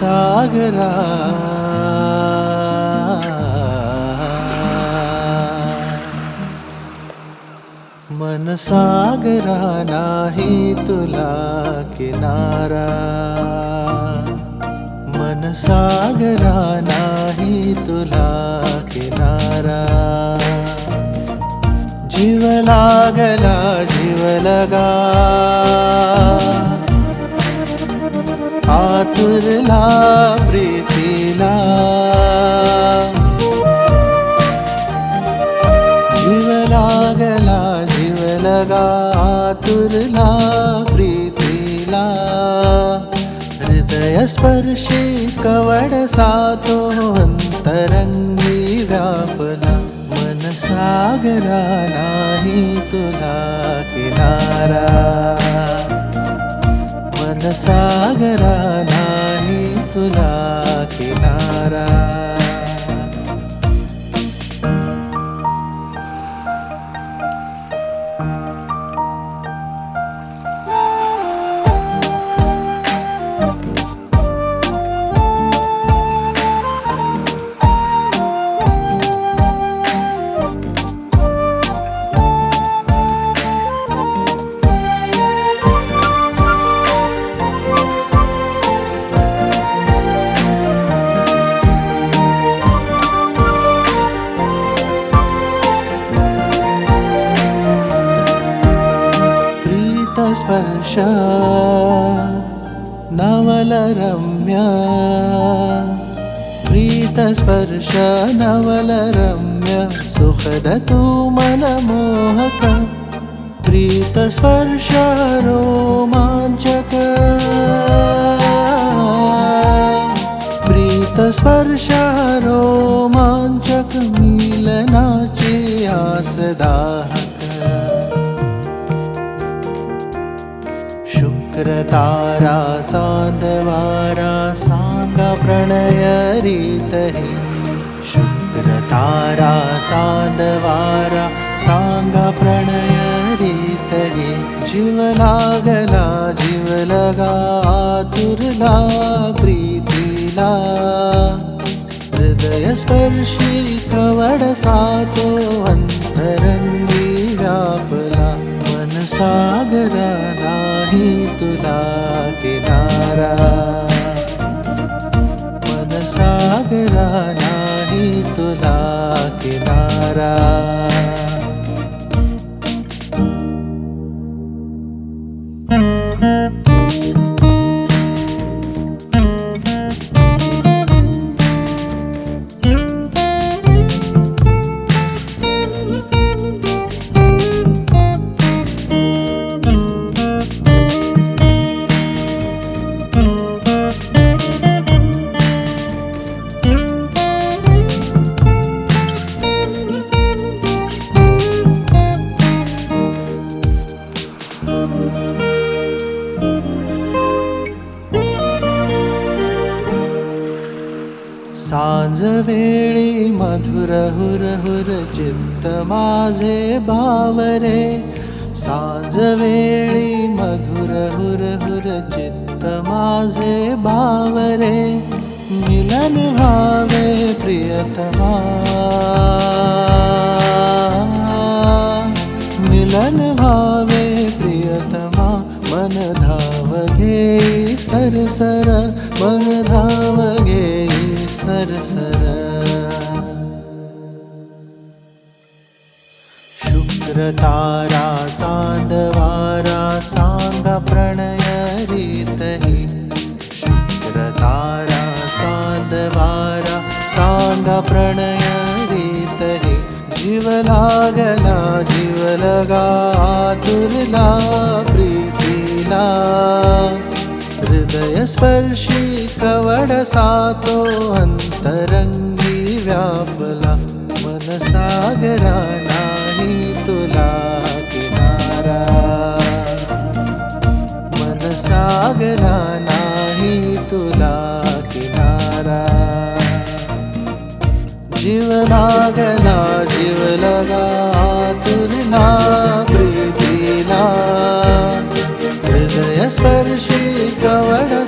मनसागरा मनसागरा नाही तुला किनारा। मनसागरा नाही तुला किनारा। जीव लागला जीव लगा आतुरला प्रीतीला जीव लागला जीव लगा आतुरला प्रीतीला हृदय स्पर्शी कवड सातो अंतरंगी व्यापला। मन सागरा नाही तुला किनारा। मन सागरा प्रीतस्पर्श नवलरम्य। प्रीतस्पर्श नवलरम्य। सुखद तू मनमोहक प्रीतस्पर्श रोमाञ्चक। प्रीतस्पर्श रोमाञ्चक मिलनाची आसदाहक शुक्र तारा चांदवारा सांगा प्रणय रीत ही शुक्र तारा लगा आतुरला प्रीतीला. हृदय स्पर्शी कवड किनारा मन सागरा नाही तुला किनारा वेळी मधुर हुर हुर चित्त माझे बावरे. सांज वेळी मधुर हुर हुर चित्त माझे बावरे. मिलन भावे प्रियतमा. मिलन भावे प्रियतमा. मन धाव घेई सरसर. मन धाव सरसर शुक्र तारा चांदवारा सांगा प्रणय रीत ही शुक्र तारा चांदवारा सांगा प्रणय रीत ही जीव लागला जीव लगा आतुरला प्रीतीला मनसातो अंतरंगी व्यापला। मन सागरा नाही तुला किनारा। मन सागरा नाही तुला किनारा। जीव लागला जीव लगा तुलना प्रीतीला। हृदयस्पर्शी कवड